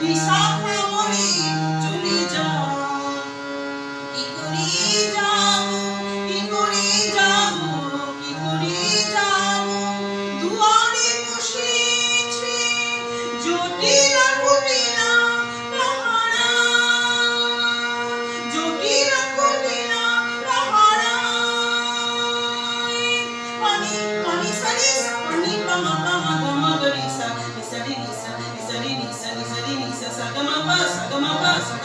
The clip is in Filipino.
We saw Christ.